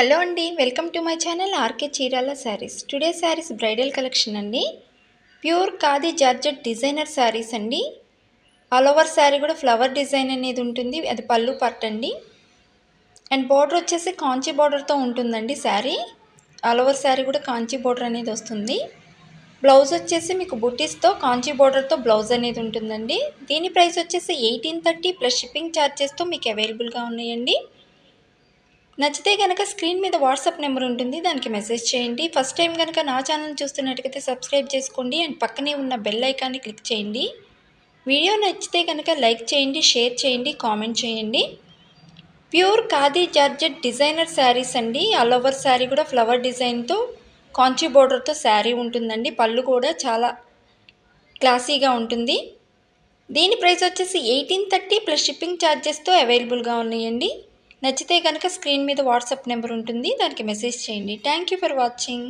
Hello అండి welcome to my channel RK Chirala sarees. Today sarees bridal collection అండి. Pure khadi georgette designer sarees అండి. All over sari కూడా flower design అనేది ఉంటుంది అది పళ్ళు పట్ అండి. అండ్ బార్డర్ వచ్చేసి కాంచీ బార్డర్తో ఉంటుందండి శారీ. ఆల్ ఓవర్ శారీ కూడా కాంచీ బార్డర్ అనేది వస్తుంది. బ్లౌజ్ వచ్చేసి మీకు బుటీస్తో కాంచీ బార్డర్తో బ్లౌజ్ అనేది ఉంటుందండి. దీని ప్రైస్ వచ్చేసి ఎయిటీన్ థర్టీ ప్లస్ షిప్పింగ్ ఛార్జెస్తో మీకు అవైలబుల్గా ఉన్నాయండి. నచ్చితే కనుక స్క్రీన్ మీద వాట్సాప్ నెంబర్ ఉంటుంది దానికి మెసేజ్ చేయండి. ఫస్ట్ టైం కనుక నా ఛానల్ చూస్తున్నట్టుకైతే సబ్స్క్రైబ్ చేసుకోండి అండ్ పక్కనే ఉన్న బెల్ ఐకాన్ని క్లిక్ చేయండి. వీడియో నచ్చితే కనుక లైక్ చేయండి షేర్ చేయండి కామెంట్ చేయండి. Pure khadi georgette designer sarees అండి. ఆల్ ఓవర్ శారీ కూడా ఫ్లవర్ డిజైన్తో కాంచీ బోర్డర్తో శారీ ఉంటుందండి. పళ్ళు కూడా చాలా క్లాసీగా ఉంటుంది. దీని ప్రైస్ వచ్చేసి ఎయిటీన్ థర్టీ ప్లస్ షిప్పింగ్ ఛార్జెస్తో అవైలబుల్గా ఉన్నాయండి. నచ్చితే కనుక స్క్రీన్ మీద వాట్సాప్ నెంబర్ ఉంటుంది దానికి మెసేజ్ చేయండి. Thank you for watching